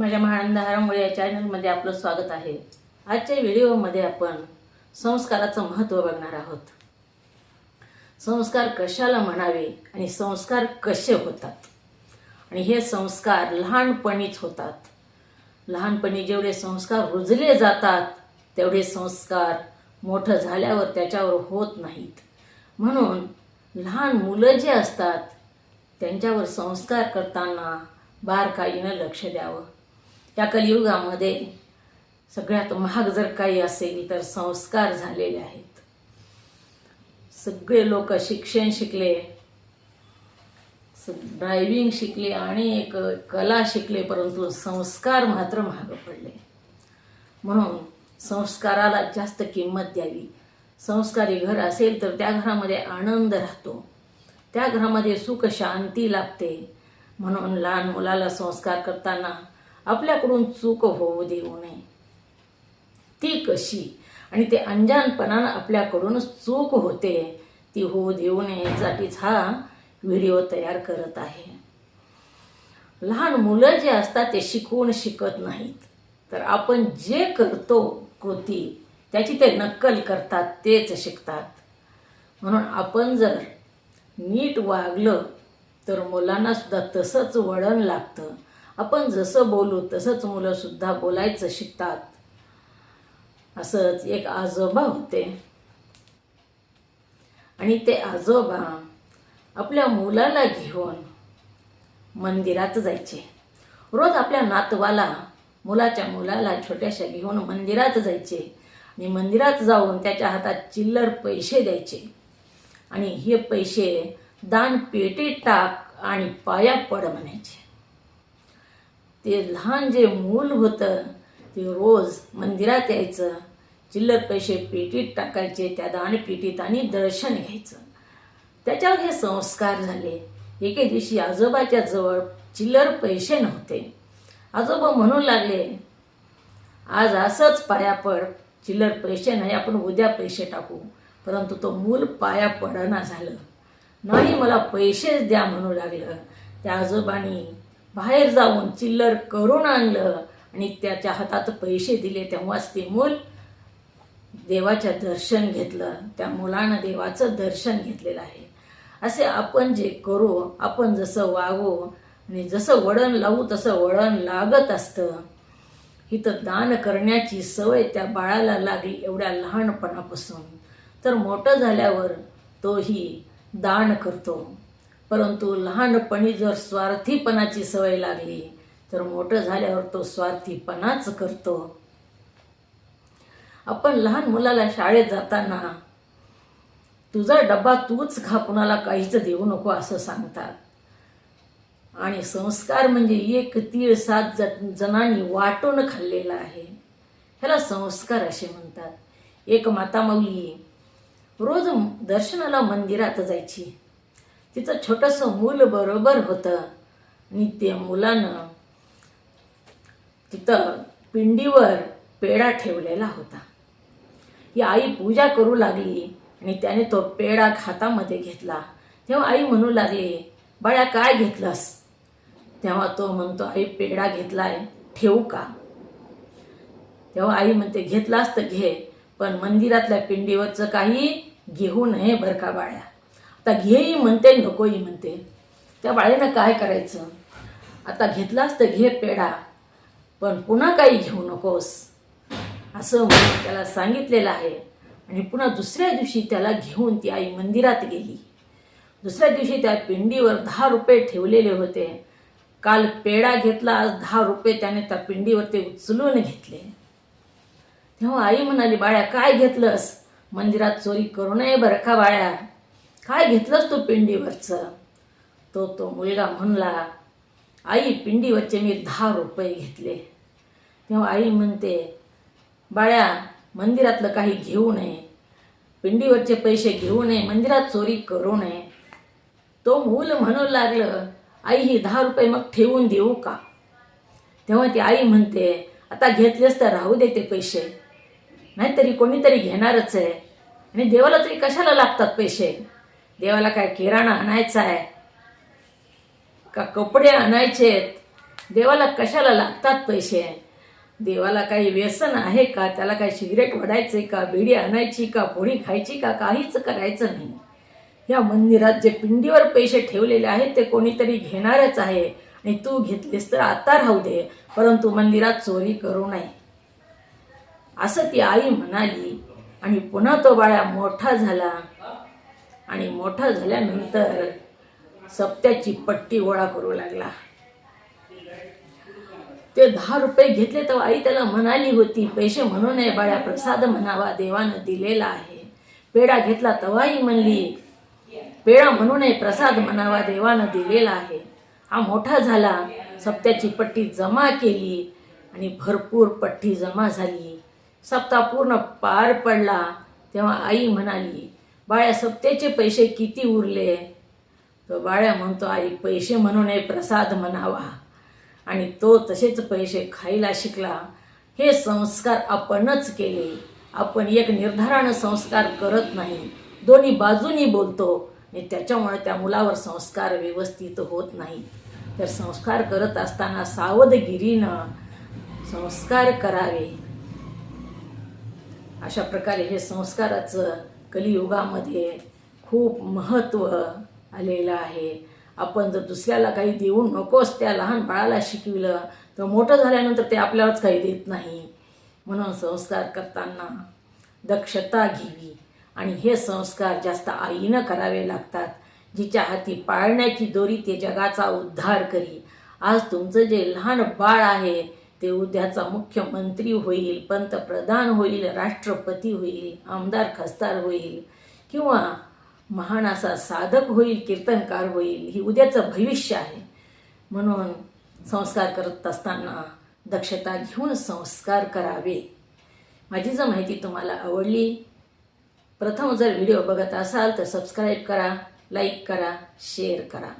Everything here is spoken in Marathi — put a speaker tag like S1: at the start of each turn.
S1: माझ्या महानंदारामुळे या चॅनलमध्ये आपलं स्वागत आहे. आजच्या व्हिडिओमध्ये आपण संस्काराचं महत्त्व बघणार आहोत. संस्कार कशाला म्हणावे आणि संस्कार कसे होतात? आणि हे संस्कार लहानपणीच होतात. लहानपणी जेवढे संस्कार रुजले जातात तेवढे संस्कार मोठं झाल्यावर त्याच्यावर होत नाहीत. म्हणून लहान मुलं जे असतात त्यांच्यावर संस्कार करताना बारकाईनं लक्ष द्यावं. या कलियुगामध्ये सगळ्यात महाग जर काही असेल तर संस्कार झालेले आहेत. सगळे लोक शिक्षण शिकले. ड्रायव्हिंग शिकले आणि एक कला शिकले परंतु संस्कार मात्र महाग पडले. म्हणून संस्काराला जास्त किंमत द्यावी. संस्कारी घर असेल तर त्या घरामध्ये आनंद राहतो. त्या घरामध्ये सुख शांती लाभते. म्हणून लहान मुलाला संस्कार करताना आपल्याकडून चूक होऊ देऊ नये. ती कशी? आणि ते अंजानपणानं आपल्याकडून चूक होते ती होऊ देऊ नये यासाठीच हा व्हिडिओ तयार करत आहे. लहान मुलं जे असतात ते शिकवून शिकत नाहीत. तर आपण जे करतो कृती त्याची ते नक्कल करतात तेच शिकतात. म्हणून आपण जर नीट वागलं तर मुलांना सुद्धा तसंच वळण लागतं. आपण जसं बोलू तसंच मुलं सुद्धा बोलायचं शिकतात. असंच एक आजोबा होते. आणि ते आजोबा आपल्या मुलाला घेऊन मंदिरात जायचे. रोज आपल्या नातवाला मुलाच्या मुलाला छोट्याशा घेऊन मंदिरात जायचे. आणि मंदिरात जाऊन त्याच्या हातात चिल्लर पैसे द्यायचे. आणि हे पैसे दान पेटीत टाक आणि पाया पड म्हणायचे. ते लहान जे मूल होतं ते रोज मंदिरात यायचं चिल्लर पैसे पेटीत टाकायचे त्या दाणपेटीत आणि दर्शन घ्यायचं. त्याच्यावर हे संस्कार झाले. एके दिवशी आजोबाच्या जवळ चिल्लर पैसे नव्हते. आजोबा म्हणू लागले आज असंच पाया पड चिल्लर पैसे नाही आपण उद्या पैसे टाकू. परंतु तो मूल पाया पडना झालं. नाही मला पैसेच द्या म्हणू लागलं. त्या आजोबांनी बाहेर जाऊन चिल्लर करून आणलं आणि त्याच्या हातात पैसे दिले तेव्हाच ते मूल देवाच्या दर्शन घेतलं. त्या मुलानं देवाचं दर्शन घेतलेलं आहे. असे आपण जे करू आपण जसं वागू आणि जसं वळण लावू तसं वळण लागत असतं. इथं दान करण्याची सवय त्या बाळाला लागली एवढ्या लहानपणापासून. तर मोठं झाल्यावर तोही दान करतो. परंतु लहानपणी जर स्वार्थीपणाची सवय लागली तर मोठं झाल्यावर तो स्वार्थीपणाच करतो. आपण लहान मुलाला शाळेत जाताना तुझा डब्बा तूच खा कुणाला काहीच देऊ नको असं सांगतात. आणि संस्कार म्हणजे एक तीळ सात ज- जणांनी वाटून खाल्लेला आहे. ह्याला संस्कार असे म्हणतात. एक माता माऊली रोज दर्शनाला मंदिरात जायची. तिचं छोटंसं मूल बरोबर होतं. आणि त्या मुलानं तिथं पिंडीवर पेढा ठेवलेला होता. ही आई पूजा करू लागली आणि त्याने तो पेढा हातामध्ये घेतला. तेव्हा आई म्हणू लागली बाळा काय घेतलंस? तेव्हा तो म्हणतो आई पेढा घेतलाय ठेवू का? तेव्हा आई म्हणते घेतलास तर घे पण मंदिरातल्या पिंडीवरचं काही घेऊ नये बरं का बाळ्या आता घेई म्हणते नकोही म्हणते. त्या बाळेनं काय करायचं? आता घेतलास तर घे पेढा पण पुन्हा काही घेऊ नकोस. असं म्हणून त्याला सांगितलेलं आहे. आणि पुन्हा दुसऱ्या दिवशी त्याला घेऊन ती आई मंदिरात गेली. दुसऱ्या दिवशी त्या पिंडीवर दहा रुपये ठेवलेले होते. काल पेढा घेतला आज दहा रुपये त्याने त्या पिंडीवर ते उचलून घेतले. तेव्हा आई म्हणाली बाळ्या काय घेतलंस? मंदिरात चोरी करू नये बरं का बाळ्या? काय घेतलंस तू पिंडीवरचं? तो तो मुलगा म्हणला आई पिंडीवरचे मी दहा रुपये घेतले. तेव्हा आई म्हणते बाळ्या मंदिरातलं काही घेऊ नये. पिंडीवरचे पैसे घेऊ नये मंदिरात चोरी करू नये. तो मूल म्हणू लागलं आई ही दहा रुपये मग ठेवून देऊ का? तेव्हा ती आई म्हणते आता घेतलेस तर राहू दे ते पैसे. नाहीतरी कोणीतरी घेणारच आहे. आणि देवाला तरी कशाला लागतात पैसे? देवाला काय किराणा आणायचा आहे? का कपडे आणायचेत देवाला कशाला लागतात पैसे? देवाला काही व्यसन आहे का? त्याला काही सिगरेट वडायचे का? बिडी आणायची का? पोळी खायची का? काहीच करायचं नाही. या मंदिरात जे पिंडीवर पैसे ठेवलेले आहेत ते कोणीतरी घेणारच आहे. आणि तू घेतलीस तर आता राहू दे परंतु मंदिरात चोरी करू नये. असं ती आई म्हणाली. आणि पुन्हा तो बाळा मोठा झाला. आणि मोठा झाल्यानंतर सप्त्याची पट्टी गोळा करू लागला. ते दहा रुपये घेतले तर आई त्याला म्हणाली होती पैसे म्हणू नये बाळ्या प्रसाद म्हणावा देवानं दिलेला आहे. पेढा घेतला तवाही म्हणली पेढा म्हणू नये प्रसाद म्हणावा देवानं दिलेला आहे. हा मोठा झाला सप्त्याची पट्टी जमा केली आणि भरपूर पट्टी जमा झाली. सप्ताह पूर्ण पार पडला तेव्हा आई म्हणाली बाळ्या सप्तेचे पैसे किती उरले? तो बाळ्या म्हणतो आई पैसे म्हणू नये प्रसाद म्हणावा. आणि तो तसेच पैसे खायला शिकला. हे संस्कार आपणच केले. आपण एक निर्धारानं संस्कार करत नाही. दोन्ही बाजूनी बोलतो. आणि त्याच्यामुळे त्या मुलावर संस्कार व्यवस्थित होत नाही. तर संस्कार करत असताना सावधगिरीनं संस्कार करावे. अशा प्रकारे हे संस्काराचं कलियुगामध्ये खूप महत्त्व आलेलं आहे. आपण जर दुसऱ्याला काही देऊ नकोस त्या लहान बाळाला शिकविलं तर मोठं झाल्यानंतर ते आपल्यालाच काही देत नाही. म्हणून संस्कार करताना दक्षता घ्यावी. आणि हे संस्कार जास्त आईनं करावे लागतात जिच्या हाती पाळण्याची दोरी ते जगाचा उद्धार करी. आज तुमचं जे लहान बाळ आहे ते उद्याचा मुख्यमंत्री होईल पंतप्रधान होईल राष्ट्रपती होईल आमदार खासदार होईल किंवा महान असा साधक होईल कीर्तनकार होईल ही उद्याचं भविष्य आहे. म्हणून संस्कार करत असताना दक्षता घेऊन संस्कार करावे. माझी जर माहिती तुम्हाला आवडली प्रथम जर व्हिडिओ बघत असाल तर सबस्क्राईब करा लाईक करा शेअर करा.